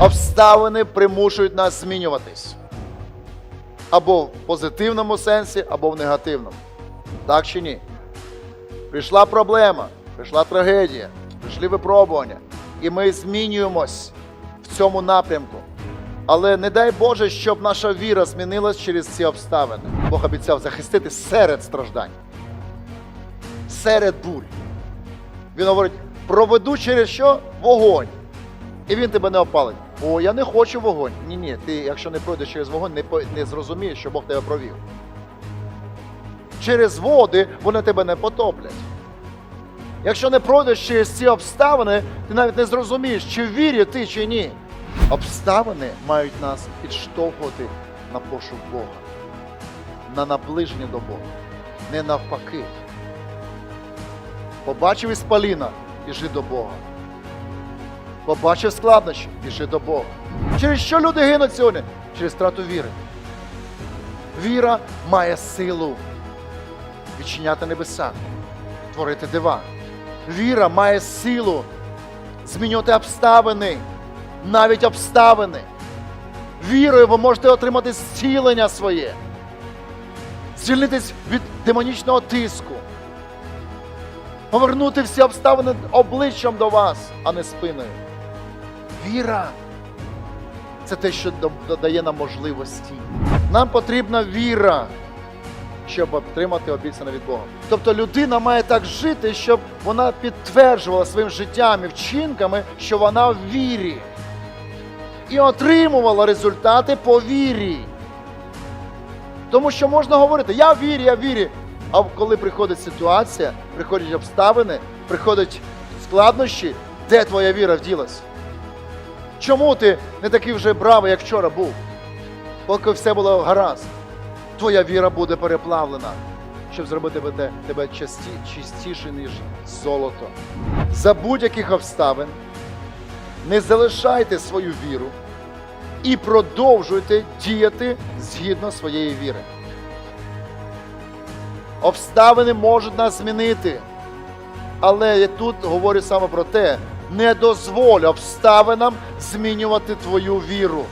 Обставини примушують нас змінюватись. Або в позитивному сенсі, або в негативному. Так чи ні? Прийшла проблема, прийшла трагедія, прийшли випробування. І ми змінюємось в цьому напрямку. Але не дай Боже, щоб наша віра змінилась через ці обставини. Бог обіцяв захистити серед страждань, серед бурь. Він говорить: проведу через що? Вогонь. І він тебе не опалить. О, я не хочу вогонь. Ні, ні, ти, якщо не пройдеш через вогонь, не, не зрозумієш, що Бог тебе провів. Через води вони тебе не потоплять. Якщо не пройдеш через ці обставини, ти навіть не зрозумієш, чи в вірі ти, чи ні. Обставини мають нас підштовхувати на пошук Бога, на наближення до Бога, не навпаки. Побачив іспаліна, біжи до Бога. Побачив складнощі, біжи до Бога. Через що люди гинуть сьогодні? Через втрату віри. Віра має силу відчиняти небеса, творити дива. Віра має силу змінювати обставини, навіть обставини. Вірою ви можете отримати зцілення своє, звільнитись від демонічного тиску, повернути всі обставини обличчям до вас, а не спиною. Віра це те, що до- додає нам можливості. Нам потрібна віра, щоб отримати обіцяне від Бога. Тобто людина має так жити, щоб вона підтверджувала своїм життям і вчинками, що вона в вірі. І отримувала результати по вірі. Тому що можна говорити, я в вірі, я в вірі. А коли приходить ситуація, приходять обставини, приходять складнощі, де твоя віра вділась? Чому ти не такий вже бравий, як вчора був? Поки все було гаразд, твоя віра буде переплавлена, щоб зробити тебе, часті, чистіше, ніж золото. За будь-яких обставин не залишайте свою віру і продовжуйте діяти згідно своєї віри. Обставини можуть нас змінити. Але я тут говорю саме про те, не дозволь обставинам змінювати твою віру.